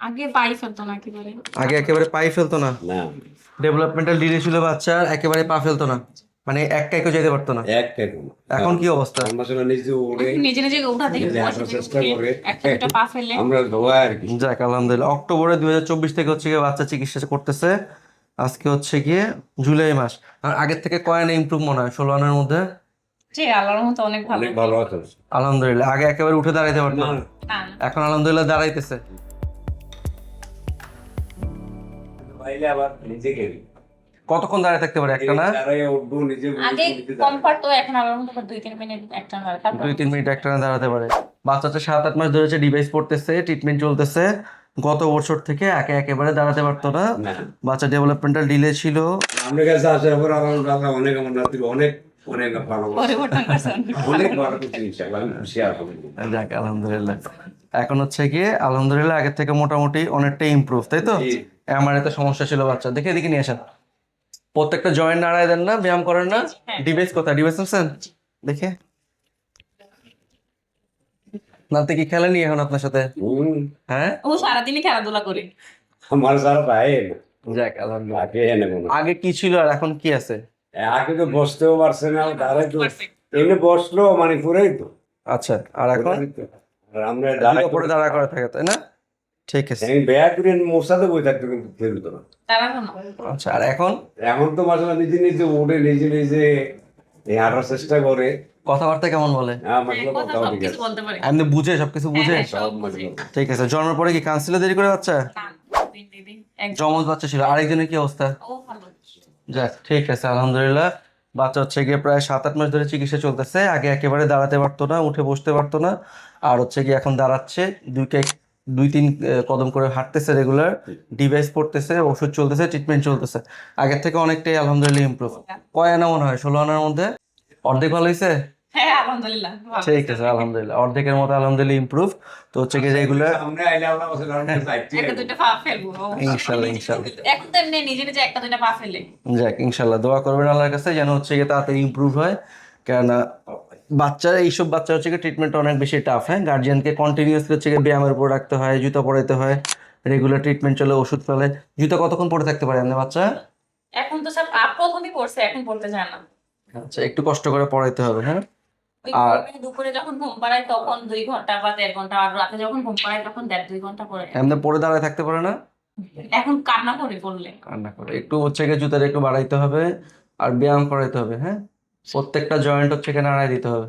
আগে পাই ফেলতো না একেবারে। আগে একেবারে পাই ফেলতো না? না। ডেভেলপমেন্টাল ডিলে ছিল বাচ্চার একেবারে পা ফেলতো না। মানে এক যেতে পারতো না। কোনো এখন কি অবস্থা? আমরা নিজে ওরে নিজে নিজে থেকে চেষ্টা করে। একটা পা ফেলে আমরা ধোয়া আর কি। যাক আলহামদুলিল্লাহ। অক্টোবরে দুই হাজার চব্বিশ থেকে হচ্ছে গিয়ে বাচ্চা চিকিৎসা করতেছে। আজকে হচ্ছে গিয়ে জুলাই মাস। আর আগের থেকে কয়েন ইমপ্রুভ মনে হয় ষোলো আনার মধ্যে। যে আল্লাহর মতো অনেক ভালো। অনেক ভালো আলহামদুলিল্লাহ। আগে একেবারে উঠে দাঁড়াইতে পারতো। এখন আলহামদুলিল্লাহ দাঁড়াইতেছে। আবার নিজে কতক্ষণ দাঁড়ায় থাকতে পারে একটা না? আগে নিজে কম পারতো এখন আল্লাহর মতো দুই তিন মিনিট একটা না দুই তিন মিনিট একটা না দাঁড়াতে পারে। বাচ্চাটা সাত আট মাস ধরেছে ডিভাইস পড়তেছে ট্রিটমেন্ট চলতেছে। গত বছর থেকে একে একেবারে দাঁড়াতে পারতো না। বাচ্চা ডেভেলপমেন্টাল ডিলে ছিল। আপনার কাছে আসার পর আমার অনেক আমার নাতি অনেক অনেক ভালো অনেক ভালো যাক আলহামদুলিল্লাহ। এখন হচ্ছে গিয়ে আলহামদুলিল্লাহ আগের থেকে মোটামুটি অনেকটাই ইমপ্রুভ তাই তো। আমার এত সমস্যা ছিল বাচ্চা। দেখে এদিকে নিয়ে আসেন। প্রত্যেকটা জয়েন্ট নাড়ায় দেন না ব্যায়াম করেন না। ডিভাইস কোথায়? ডিভাইস দেখে। নাতে কি এখন আপনার সাথে? হ্যাঁ? ও সারাদিনই খেলাধুলা করে। আমার সারা পায়ে যাক আলহামদুলিল্লাহ আগে এনে কোনো আগে কি ছিল আর এখন কি আছে? আগে তো বসতেও পারছে না দাঁড়াই তো এমনি বসল মানে পুরাই তো। আচ্ছা আর এখন? আর আমরা দাঁড়াই উপরে দাঁড়া করা থাকে তাই না? ঠিক আছে। আমি বেয়া করে মশাতে বই থাকতো কিন্তু ফেলতো না। আচ্ছা আর এখন? এখন তো মাসে নিজে নিজে উঠে নিজে নিজে এই হাঁটার চেষ্টা করে। কথাবার্তা কেমন বলে? হ্যাঁ, পারে। এমনি বুঝে সবকিছু বুঝে? হ্যাঁ, মানে। ঠিক আছে জন্মের পরে কি কাউন্সিলে দেরি করে বাচ্চা। জমজ বাচ্চা ছিল আরেকজনের কি অবস্থা? ও যাক ঠিক আছে আলহামদুলিল্লাহ। বাচ্চা হচ্ছে গিয়ে প্রায় সাত আট মাস ধরে চিকিৎসা চলতেছে আগে একেবারে দাঁড়াতে পারতো না উঠে বসতে পারতো না। আর হচ্ছে গিয়ে এখন দাঁড়াচ্ছে দুই দুই তিন কদম করে হাঁটতেছে রেগুলার ডিভাইস পড়তেছে ওষুধ চলতেছে ট্রিটমেন্ট চলতেছে। আগের থেকে অনেকটাই আলহামদুলিল্লাহ ইমপ্রুভ কয় আনা মনে হয়? ষোলো আনার মধ্যে? অর্ধেক ভালো হয়েছে? হ্যাঁ। ঠিক আছে আলহামদুলিল্লাহ। অর্ধেকের মতো আলহামদুলিল্লাহ ইমপ্রুভ তো হচ্ছে রেগুলার পা ফেলব। ও। ইনশাল্লাহ। ইনশাল্লাহ যাক ইনশাল্লাহ। দোয়া করবেন আল্লাহর কাছে যেন হচ্ছে গিয়ে তাড়াতাড়ি ইমপ্রুভ হয়। কেননা বাচ্চারা এইসব বাচ্চা হচ্ছে ট্রিটমেন্ট অনেক বেশি টাফ হ্যাঁ? গার্জিয়ানকে কন্টিনিউয়াসলি হচ্ছে ব্যায়ামের উপর রাখতে হয় জুতা পরাইতে হয় রেগুলার ট্রিটমেন্ট চলে ওষুধ ফেলে। জুতা কতক্ষণ পরে থাকতে পারে আপনার বাচ্চা? এখন তো আপ প্রথমই পড়ছে এখন পড়তে যায় না। আচ্ছা একটু কষ্ট করে পড়াইতে হবে হ্যাঁ? আর- দুপুরে যখন ঘুম পাড়ায় তখন দুই ঘণ্টা বা দেড় ঘণ্টা আর রাতে যখন ঘুম পাড়ায় তখন দেড় দুই ঘণ্টা পরে। এমনি পরে দাঁড়ায় থাকতে পারে না? এখন কান্না করে পড়লে। কান্না করে একটু হচ্ছে গিয়ে জুতাটা একটু বাড়াইতে হবে আর ব্যায়াম করাইতে হবে হ্যাঁ? প্রত্যেকটা জয়েন্ট হচ্ছে এখানে আড়াই দিতে হবে।